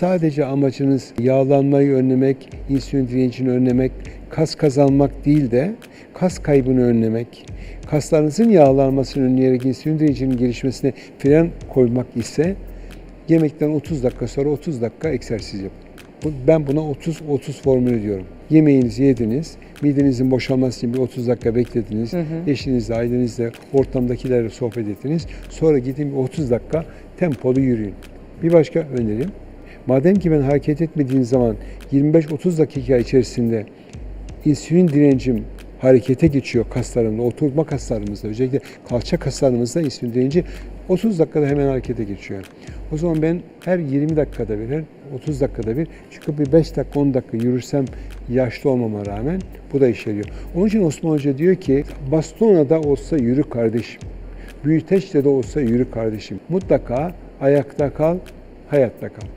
sadece amacınız yağlanmayı önlemek, insülin direncini önlemek, kas kazanmak değil de kas kaybını önlemek, kaslarınızın yağlanmasını önleyerek insülin direncinin gelişmesine fren koymak ise yemekten 30 dakika sonra 30 dakika egzersiz yapın. Ben buna 30 30 formülü diyorum. Yemeğinizi yediniz, midenizin boşalması için bir 30 dakika beklediniz. Eşinizle, ailenizle, ortamdakilerle sohbet ettiniz. Sonra gidin bir 30 dakika tempolu yürüyün. Bir başka önerim. Madem ki ben hareket etmediğim zaman 25-30 dakika içerisinde insülin direncim harekete geçiyor kaslarımda, oturma kaslarımızda, özellikle kalça kaslarımızda insülin direnci 30 dakikada hemen harekete geçiyor. O zaman ben her 20 dakikada bir, her 30 dakikada bir çıkıp bir 5 dakika 10 dakika yürürsem yaşlı olmama rağmen bu da işe yarıyor. Onun için Osman Hoca diyor ki bastonada olsa yürü kardeşim. Büyüteçle de olsa yürü kardeşim. Mutlaka ayakta kal, hayatta kal.